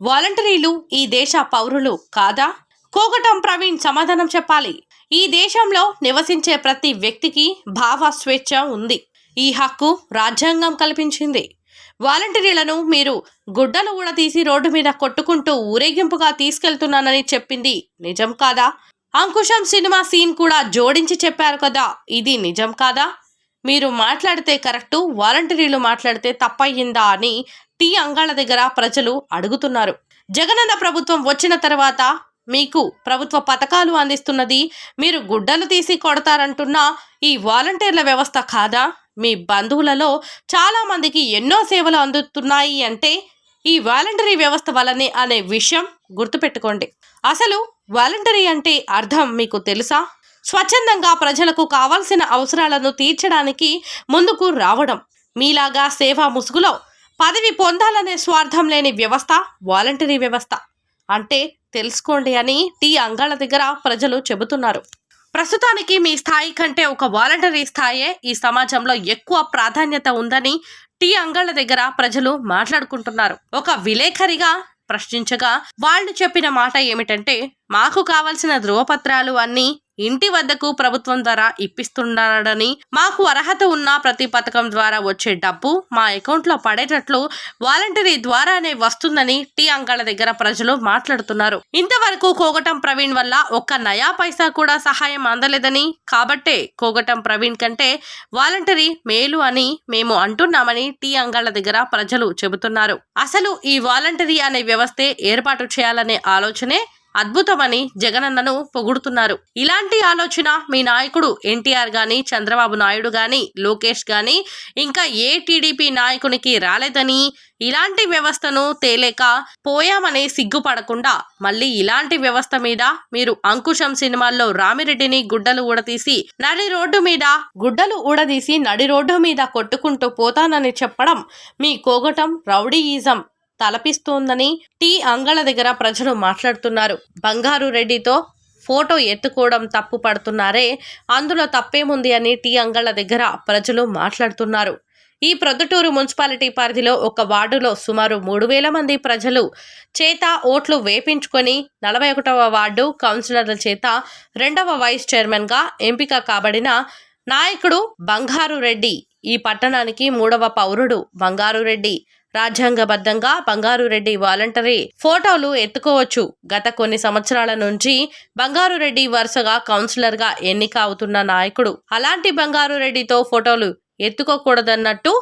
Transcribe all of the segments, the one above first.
వాలంటరీలు ఈ దేశ పౌరులు కాదా? కోగటం ప్రవీణ్ సమాధానం చెప్పాలి. ఈ దేశంలో నివసించే ప్రతి వ్యక్తికి భావ స్వేచ్ఛ ఉంది. ఈ హక్కు రాజ్యాంగం కల్పించింది. వాలంటీర్లను మీరు గుడ్డలు ఊడతీసి రోడ్డు మీద కొట్టుకుంటూ ఊరేగింపుగా తీసుకెళ్తున్నానని చెప్పింది నిజం కాదా? అంకుశం సినిమా సీన్ కూడా జోడించి చెప్పారు కదా ఇది నిజం కాదా? మీరు మాట్లాడితే కరెక్టు వాలంటీర్లు మాట్లాడితే తప్పయ్యిందా అని టీ అంగాళ్ళ దగ్గర ప్రజలు అడుగుతున్నారు. జగనన్న ప్రభుత్వం వచ్చిన తర్వాత మీకు ప్రభుత్వ పథకాలు అందిస్తున్నది మీరు గుడ్డలు తీసి కొడతారంటున్న ఈ వాలంటీర్ల వ్యవస్థ కాదా? మీ బంధువులలో చాలామందికి ఎన్నో సేవలు అందుతున్నాయి అంటే ఈ వాలంటరీ వ్యవస్థ వలనే అనే విషయం గుర్తుపెట్టుకోండి. అసలు వాలంటరీ అంటే అర్థం మీకు తెలుసా? స్వచ్ఛందంగా ప్రజలకు కావాల్సిన అవసరాలను తీర్చడానికి ముందుకు రావడం మీలాగా సేవా ముసుగులో పదవి పొందాలనే స్వార్థం లేని వ్యవస్థ వాలంటరీ వ్యవస్థ. అంటే తెలుసుకోండి అని టీ అంగాళ్ళ దగ్గర ప్రజలు చెబుతున్నారు. ప్రస్తుతానికి మీ స్థాయి కంటే ఒక వాలంటరీ స్థాయే ఈ సమాజంలో ఎక్కువ ప్రాధాన్యత ఉందని టీ అంగళ్ళ దగ్గర ప్రజలు మాట్లాడుకుంటున్నారు. ఒక విలేఖరిగా ప్రశ్నించగా వాళ్ళు చెప్పిన మాట ఏమిటంటే మాకు కావలసిన ధృవపత్రాలు అన్నీ ఇంటి వద్దకు ప్రభుత్వం ద్వారా ఇప్పిస్తున్నాడని మాకు అర్హత ఉన్న ప్రతి పథకం ద్వారా వచ్చే డబ్బు మా అకౌంట్లో పడేటట్లు వాలంటరీ ద్వారానే వస్తుందని టీ అంకాల దగ్గర ప్రజలు మాట్లాడుతున్నారు. ఇంతవరకు కోగటం ప్రవీణ్ వల్ల ఒక్క నయా పైసా కూడా సహాయం అందలేదని కాబట్టే కోగటం ప్రవీణ్ కంటే వాలంటరీ మేలు అని మేము అంటున్నామని టీ అంగాళ్ళ దగ్గర ప్రజలు చెబుతున్నారు. అసలు ఈ వాలంటరీ అనే వ్యవస్థే ఏర్పాటు చేయాలనే ఆలోచనే అద్భుతమని జగనన్నను పొగుడుతున్నారు. ఇలాంటి ఆలోచన మీ నాయకుడు ఎన్టీఆర్ గాని చంద్రబాబు నాయుడు గాని లోకేష్ గాని ఇంకా ఏ టీడీపీ నాయకునికి రాలేదని ఇలాంటి వ్యవస్థను తేలేక పోయామని సిగ్గుపడకుండా మళ్ళీ ఇలాంటి వ్యవస్థ మీద మీరు అంకుశం సినిమాల్లో రామిరెడ్డిని గుడ్డలు ఊడతీసి నడి రోడ్డు మీద గుడ్డలు ఊడదీసి నడి రోడ్డు మీద కొట్టుకుంటూ పోతానని చెప్పడం మీ కోగటం రౌడీయిజం. తలపిస్తోందని టీ అంగళ దగ్గర ప్రజలు మాట్లాడుతున్నారు. బంగారు రెడ్డితో ఫోటో ఎత్తుకోవడం తప్పు పడుతున్నారే అందులో తప్పేముంది అని టీ అంగళ్ళ దగ్గర ప్రజలు మాట్లాడుతున్నారు. ఈ ప్రొద్దుటూరు మున్సిపాలిటీ పరిధిలో ఒక వార్డులో సుమారు మూడు వేల మంది ప్రజలు చేత ఓట్లు వేపించుకొని నలభై ఒకటవ వార్డు కౌన్సిలర్ల చేత రెండవ వైస్ చైర్మన్గా ఎంపిక కాబడిన నాయకుడు బంగారు రెడ్డి ఈ పట్టణానికి మూడవ పౌరుడు బంగారు రెడ్డి. రాజ్యాంగబద్ధంగా బంగారు రెడ్డి వాలంటరీ ఫోటోలు ఎత్తుకోవచ్చు. గత కొన్ని సంవత్సరాల నుంచి బంగారు రెడ్డి వరుసగా కౌన్సిలర్గా ఎన్నిక అవుతున్న నాయకుడు. అలాంటి బంగారు రెడ్డితో ఫోటోలు ఎత్తుకోకూడదన్నట్టు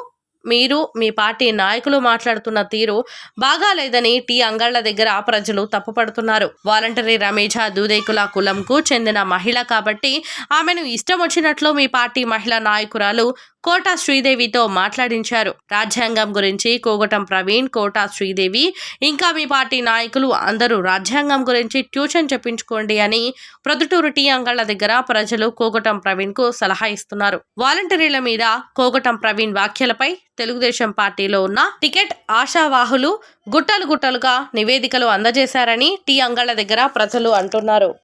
మీరు మీ పార్టీ నాయకులు మాట్లాడుతున్న తీరు బాగాలేదని టీ అంగళ్ళ దగ్గర ప్రజలు తప్పుపడుతున్నారు. వాలంటరీ రమేజా దూదేకుల కులంకు చెందిన మహిళ కాబట్టి ఆమెను ఇష్టం వచ్చినట్లు మీ పార్టీ మహిళా నాయకురాలు కోటా శ్రీదేవితో మాట్లాడించారు. రాజ్యాంగం గురించి కోగటం ప్రవీణ్ కోటా శ్రీదేవి ఇంకా మీ పార్టీ నాయకులు అందరూ రాజ్యాంగం గురించి ట్యూషన్ చెప్పించుకోండి అని ప్రొద్దుటూరు టీ అంగళ్ళ దగ్గర ప్రజలు కోగటం ప్రవీణ్కు సలహా ఇస్తున్నారు. వాలంటీర్ల మీద కోగటం ప్రవీణ్ వ్యాఖ్యలపై తెలుగుదేశం పార్టీలో ఉన్న టికెట్ ఆశావాహులు గుట్టలు గుట్టలుగా నివేదికలు అందజేశారని టీ అంగళ్ళ దగ్గర ప్రజలు అంటున్నారు.